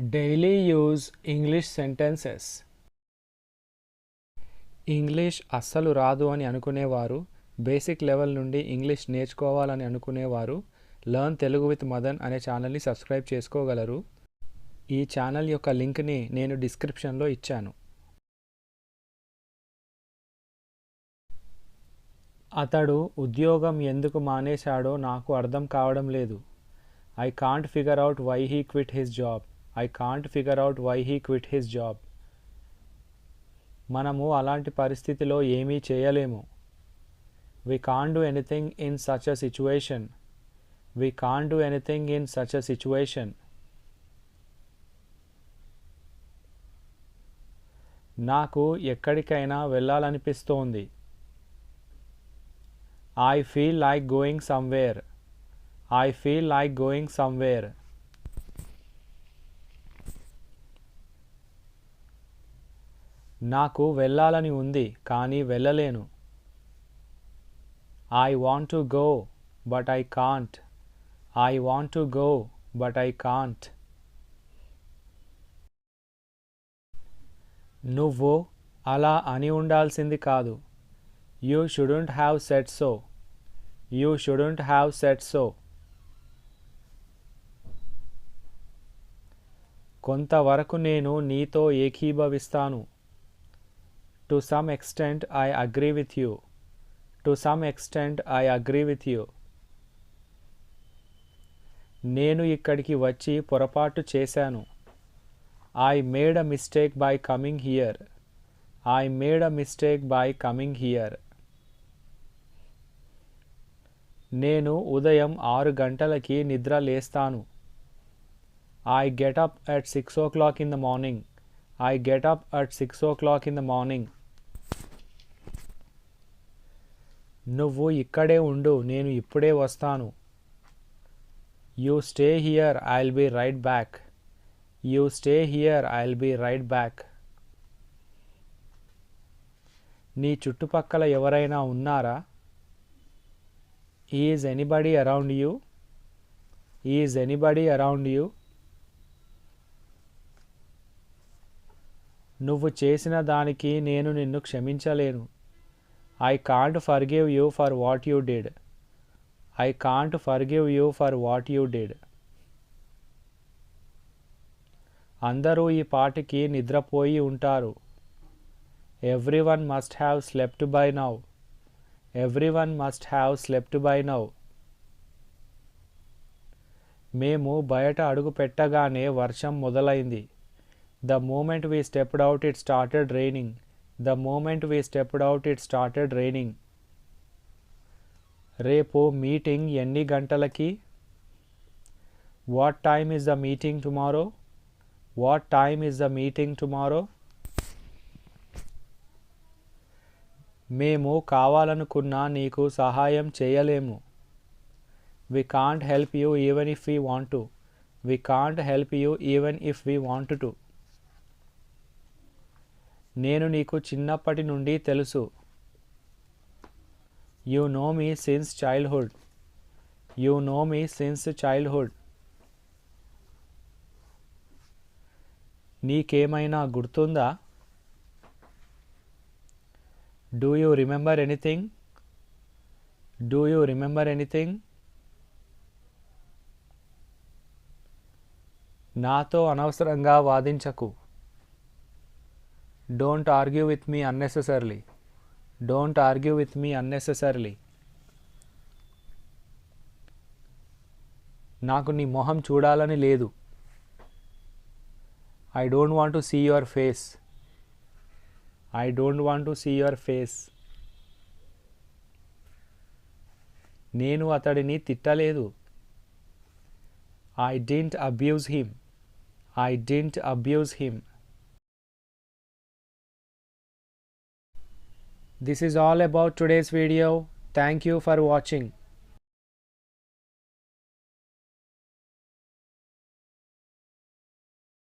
Daily use English sentences. English అస్సలు రాదు అని అనుకునేవారు బేసిక్ లెవెల్ నుండి ఇంగ్లీష్ నేర్చుకోవాలని అనుకునేవారు లర్న్ తెలుగు విత్ మదన్ అనే ఛానల్ని సబ్స్క్రైబ్ చేసుకోగలరు. ఈ ఛానల్ యొక్క లింక్ని నేను డిస్క్రిప్షన్లో ఇచ్చాను. అతడు ఉద్యోగం ఎందుకు మానేశాడో నాకు అర్థం కావడం లేదు. I can't figure out why he quit his job. I can't figure out why he quit his job మనము అలాంటి పరిస్థితిలో ఏమీ చేయలేము. We can do anything in such a situation we can do anything in such a situation నాకు ఎక్కడికైనా వెళ్ళాలనిపిస్తోంది. I feel like going somewhere I feel like going somewhere నాకు వెళ్ళాలని ఉంది కానీ వెళ్ళలేను. I want to go but I can't I want to go but I can't నువ్వు అలా అని ఉండాల్సింది కాదు. You shouldn't have said so you shouldn't have said so కొంతవరకు నేను నీతో ఏకీభవిస్తాను. To some extent I agree with you to some extent I agree with you నేను ఇక్కడికి వచ్చి పొరపాటు చేశాను. I made a mistake by coming here I made a mistake by coming here నేను ఉదయం ఆరు గంటలకి నిద్ర లేస్తాను. I get up at six o'clock in the morning I get up at six o'clock in the morning నువ్వు ఇక్కడే ఉండు నేను ఇప్పుడే వస్తాను. You stay here I will be right back you stay here I will be right back నీ చుట్టుపక్కల ఎవరైనా ఉన్నారా? Is anybody around you is anybody around you నువ్వు చేసిన దానికి నేను నిన్ను క్షమించలేను. I can't forgive you for what you did I can't forgive you for what you did అందరూ ఈ పాటికి నిద్రపోయి ఉంటారు. Everyone must have slept by now everyone must have slept by now మేము బయట అడుగు పెట్టగానే వర్షం మొదలైంది. The moment we stepped out it started raining the moment we stepped out it started raining రేపు మీటింగ్ ఎన్ని గంటలకి what time is the meeting tomorrow what time is the meeting tomorrow మేము కావాలనుకున్నా నీకు సహాయం చేయలేము we can't help you even if we want to we can't help you even if we want to నేను నీకు చిన్నప్పటి నుండి తెలుసు. You know me since childhood you know me since childhood నీకేమైనా గుర్తుందా? Do you remember anything do you remember anything నాతో అనవసరంగా వాదించకు. Don't argue with me unnecessarily don't argue with me unnecessarily నాకు నీ మొహం చూడాలని లేదు. I don't want to see your face I don't want to see your face నేను అతడిని తిట్టలేదు. I didn't abuse him I didn't abuse him This is all about today's video. Thank you for watching.